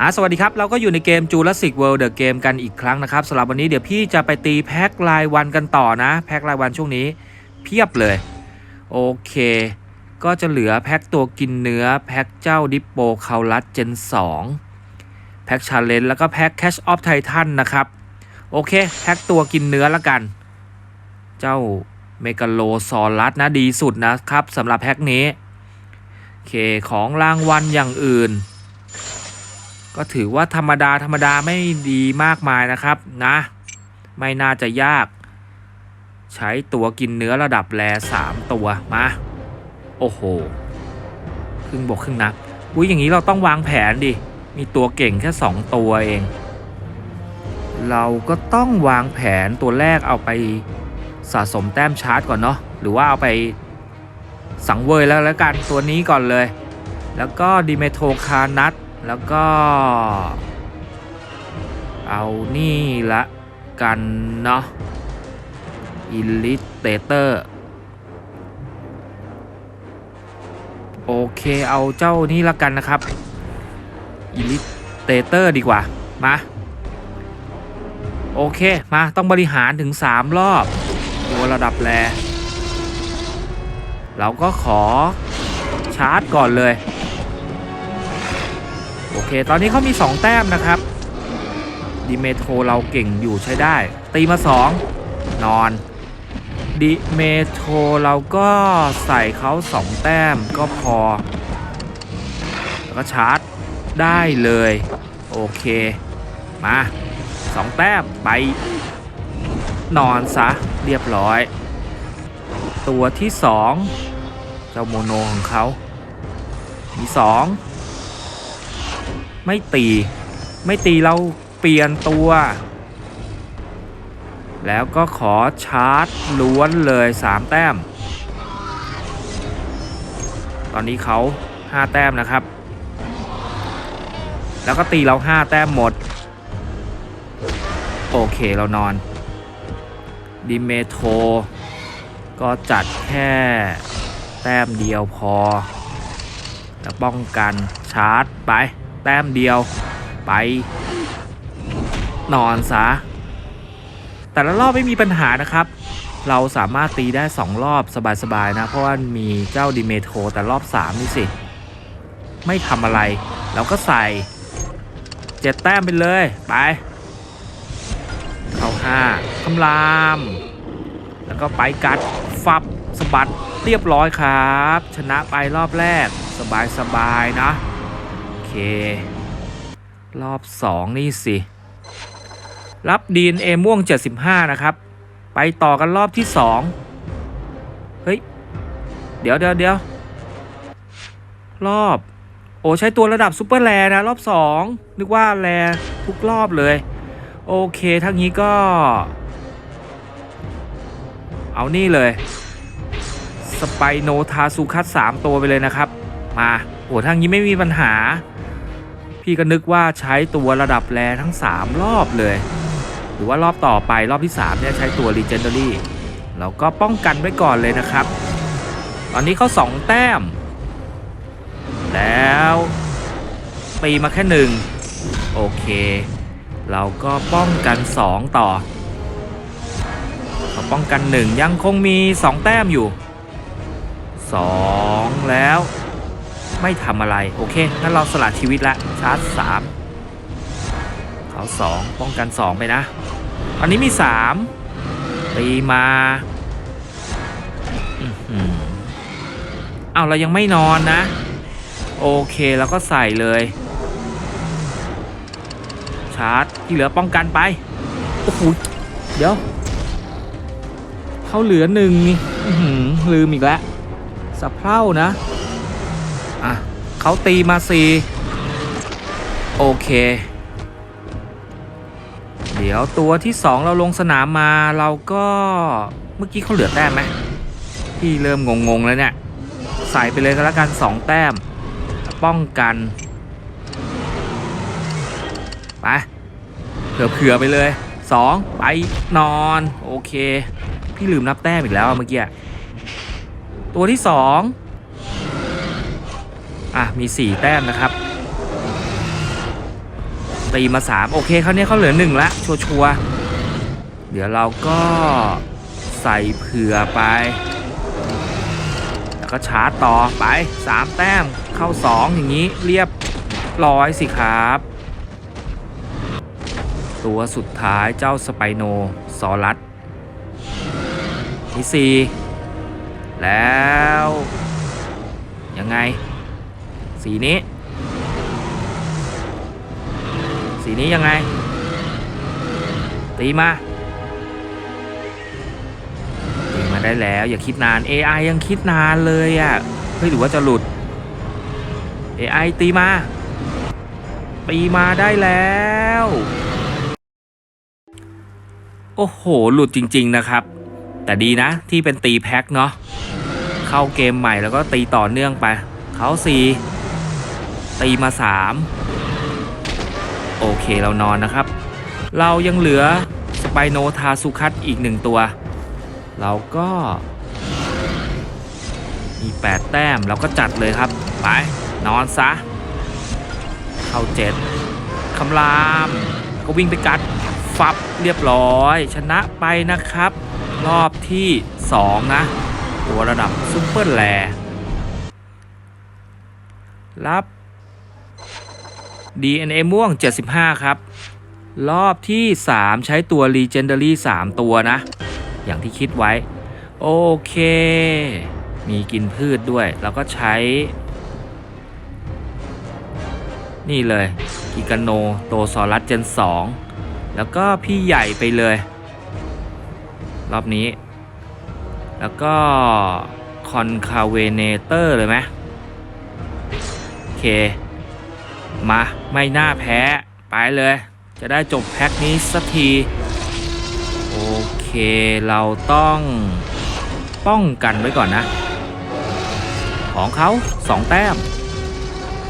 อ่าสวัสดีครับ เราก็อยู่ในเกม Jurassic World The Game กันอีกครั้งนะครับสำหรับวันนี้เดี๋ยวพี่จะไปตีแพ็ครายวันกันต่อนะ แพ็ครายวันช่วงนี้ เพียบเลย โอเค ก็จะเหลือแพ็คตัวกินเนื้อ แพ็คเจ้าดิปโปคาลัสเจน 2 แพ็คชาเลนแล้วก็แพ็ค Cash of Titan นะครับ โอเค แพ็คตัวกินเนื้อละกัน เจ้า เมกาโลซอรัสนะดีสุดนะครับสำหรับแพ็คนี้โอเคของรางวัลอย่างอื่น ก็ถือว่าธรรมดาธรรมดาไม่ดีมากมายนะครับนะ ไม่น่าจะยาก ใช้ตัวกินเนื้อระดับแรสามตัวมา โอ้โหครึ่งบกครึ่งนักอุ้ยอย่างนี้เราต้องวางแผนดิ มีตัวเก่งแค่ 2 ตัวเอง เราก็ต้องวางแผนตัวแรกเอาไป สะสมแต้มชาร์จก่อนเนาะหรือว่าเอาไปสังเวยแล้วแล้วกันตัวนี้ก่อนเลย แล้วก็ดิเมโทคานัทแล้วก็ เอานี่ละกันเนาะอิลิเตเตอร์โอเคเอาเจ้านี่ละกันนะครับอิลิเตเตอร์ดีกว่า มา โอเค มาต้องบริหารถึง 3 รอบ ตัวระดับแรเราก็ขอชาร์จก่อนเลย โอเค ตอนนี้เขามี 2 แต้มนะครับดิเมโทเราเก่งอยู่ใช้ได้ ตีมา 2 นอนดิเมโทเราก็ใส่เขา2 แต้มก็พอ แล้วก็ชาร์จได้เลย โอเค มา 2 แต้มไป นอนซะเรียบร้อย ตัวที่2เจ้าโมโนของเขา มี2ไม่ตี ไม่ตีเราเปลี่ยนตัว แล้วก็ขอชาร์จล้วนเลย 3 แต้ม ตอนนี้เขา 5 แต้มนะครับ แล้วก็ตีเรา 5 แต้มหมด โอเคเรานอน ดิเมโทก็จัดแค่แต้มเดียวพอ แล้วป้องกันชาร์จไป แต้มเดียวไป นอนซะ แต่ละรอบไม่มีปัญหานะครับ เราสามารถตีได้ 2 รอบสบายๆนะ เพราะว่ามีเจ้าดิเมโทแต่รอบ 3 นี่สิ ไม่ทำอะไร เราก็ใส่เจ็ดแต้มไปเลย ไป เข้าคำราม แล้วก็ไปกัดฟับสะบัดเรียบร้อยครับ ชนะไปรอบแรกสบายสบายๆนะโอเค รอบ 2 นี่สิ รับ DNA ม่วง 75 นะครับ ไปต่อกันรอบที่ 2 เฮ้ย เดี๋ยวเดี๋ยวเดี๋ยวรอบ โอ้ใช้ตัวระดับซูเปอร์แรนะ รอบ 2 นึกว่าแรทุกรอบเลย โอเคทั้งนี้ก็ เอานี่เลย สไปโนทาซูคัต3ตัวไปเลยนะครับ มาโอ้ทั้งนี้ไม่มีปัญหา พี่ก็นึกว่าใช้ตัวระดับแรทั้ง 3 รอบเลย หรือว่ารอบต่อไปรอบที่ 3 เนี่ยใช้ตัว Legendary เราก็ป้องกันไว้ก่อนเลยนะครับ ตอนนี้เขา2 แต้ม แล้วตีมาแค่หนึ่งโอเค เราก็ป้องกัน 2 ต่อเราป้องกัน 1 ยังคงมี 2 แต้มอยู่ 2 แล้ว ไม่ทำอะไร โอเคงั้นเราสละชีวิตละชาร์จ 3 เขา 2 ป้องกัน 2 ไปนะ ตอนนี้มี 3 ตีมาอื้อหือเอาเรายังไม่นอนนะ โอเค แล้วก็ใส่เลย ชาร์จ ที่เหลือป้องกันไป โอ้โห เดี๋ยว เขาเหลือหนึ่งนี่ลืมอีกแล้วสะเพร่านะ อะเขาตีมาสี่โอเค เดี๋ยวตัวที่สองเราลงสนามมาเราก็เมื่อกี้เขาเหลือแต้มไหมพี่เริ่มงงๆแล้วเนี่ย ใส่ไปเลยก็แล้วกันสองแต้ม ป้องกัน ไป เผื่อๆไปเลยสองไปนอน โอเค พี่ลืมนับแต้มอีกแล้วเมื่อกี้ตัวที่สองอะ มีสี่แต้มนะครับ ตีมาสามโอเคเขาเนี้ยเขาเหลือหนึ่งละ ชัวร์เดี๋ยวเราก็ใส่เผื่อไป แล้วก็ชาร์จต่อไปสามแต้มเข้าสองอย่างนี้เรียบร้อยสิครับ ตัวสุดท้ายเจ้าสไปโนซอรัสที่สี่แล้ว ยังไง สีนี้ สีนี้ยังไง ตีมา ตีมาได้แล้ว อย่าคิดนาน AI ยังคิดนานเลยอะ่ะเฮ้ยหรือว่าจะหลุด AI ตีมา ตีมาได้แล้ว โอ้โห หลุดจริง ๆ นะครับ แต่ดีนะที่เป็นตีแพ็คเนาะเข้าเกมใหม่แล้วก็ตีต่อเนื่องไปเขาสี่ตีมาสามโอเคเรานอนนะครับ เรายังเหลือสไปโนทาสุคัตอีกหนึ่งตัว เราก็มี8แต้มเราก็จัดเลยครับ ไปนอนซะ เข้าเจ็ดคำรามก็วิ่งไปกัด ฟับเรียบร้อย ชนะไปนะครับ รอบที่ 2 นะ ตัวระดับซุปเปอร์แลรับ DNA ม่วง 75 ครับ รอบที่ 3 ใช้ตัว Legendary 3 ตัวนะ อย่างที่คิดไว้ โอเค มีกินพืชด้วย แล้วก็ใช้ นี่เลย กิกาโน โตซอรัสเจน 2 แล้วก็พี่ใหญ่ไปเลย รอบนี้ แล้วก็คอนคาเวเนเตอร์เลยไหมโอเค มา ไม่น่าแพ้ ไปเลย จะได้จบแพ็คนี้สักที โอเค เราต้องป้องกันไว้ก่อนนะ ของเขาสองแต้ม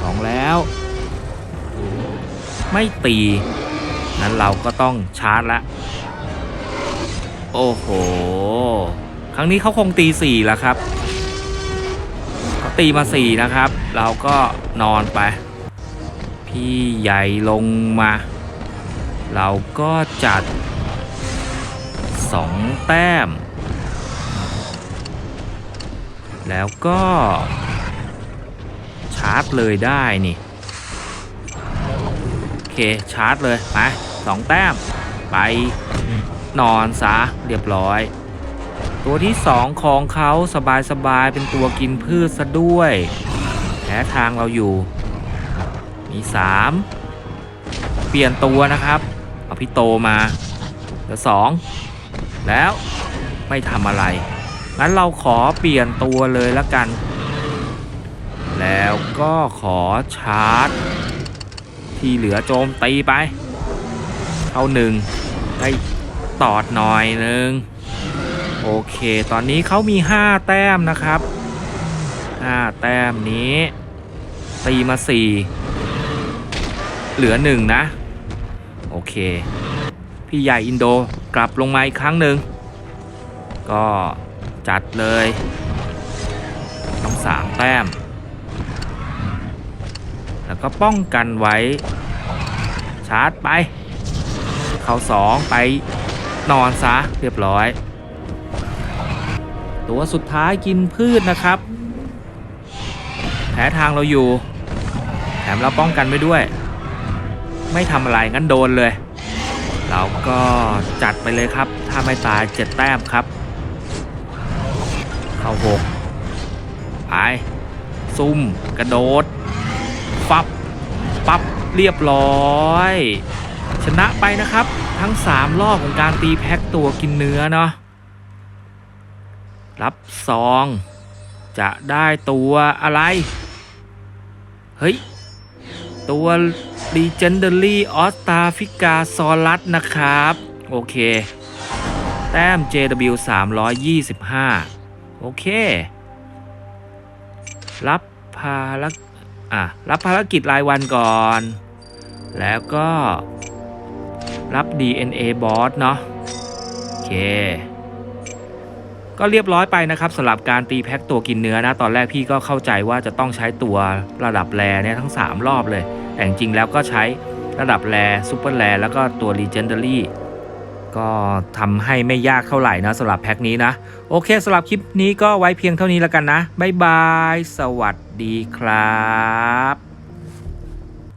สองแล้ว ไม่ตี นั้นเราก็ต้องชาร์จละ โอ้โห ครั้งนี้เขาคงตีสี่แล้วครับเขาตีมาสี่นะครับ เราก็นอนไป พี่ใหญ่ลงมา เราก็จัดสองแต้ม แล้วก็ชาร์จเลยได้นี่ โอเค ชาร์จเลย ไป สองแต้ม ไปนอนซะเรียบร้อย ตัวที่สองของเขาสบายๆ เป็นตัวกินพืชซะด้วยแพ้ทางเราอยู่ มีสามเปลี่ยนตัวนะครับ เอาพี่โตมาเหลือสองแล้วไม่ทำอะไร งั้นเราขอเปลี่ยนตัวเลยละกัน แล้วก็ขอชาร์จ ที่เหลือโจมตีไป เข้าหนึ่งได้ตอดหน่อยหนึ่งโอเค ตอนนี้เขามี 5 แต้มนะครับ 5 แต้มนี้ตีมา 4 เหลือ 1 นะ โอเค พี่ใหญ่อินโดกลับลงมาอีกครั้งหนึ่ง ก็จัดเลย ต้อง 3 แต้ม แล้วก็ป้องกันไว้ ชาร์จไป เข้าสองไปนอนซะเรียบร้อย ตัวสุดท้ายกินพืชนะครับแพ้ทางเราอยู่ แถมเราป้องกันไว้ด้วย ไม่ทำอะไรงั้นโดนเลยเราก็จัดไปเลยครับ ถ้าไม่ตายเจ็ดแต้มครับ เข้าหกไปซุ่ม กระโดดฟับ ปั๊บเรียบร้อย ชนะไปนะครับ ทั้ง 3 รอบของการตีแพ็คตัวกินเนื้อเนาะรับซอง จะได้ตัวอะไร เฮ้ย ตัว Legendary o s t a f i c a s a u r u s นะครับ โอเค แต้ม JW 325 โอเค รับภารกอะ รับภารกิจรายวันก่อน แล้วก็ รับ DNA Boss เนาะโอเค ก็เรียบร้อยไปนะครับสำหรับการตีแพ็คตัวกินเนื้อนะ ตอนแรกพี่ก็เข้าใจว่าจะต้องใช้ตัวระดับแรเนี่ยทั้ง 3 รอบเลย แต่จริงๆแล้วก็ใช้ระดับแรซูเปอร์แรแล้วก็ตัว Legendary ก็ทำให้ไม่ยากเท่าไหร่นะสำหรับแพ็คนี้นะ โอเคสำหรับคลิปนี้ก็ไว้เพียงเท่านี้แล้วกันนะ บ๊ายบาย สวัสดีครับ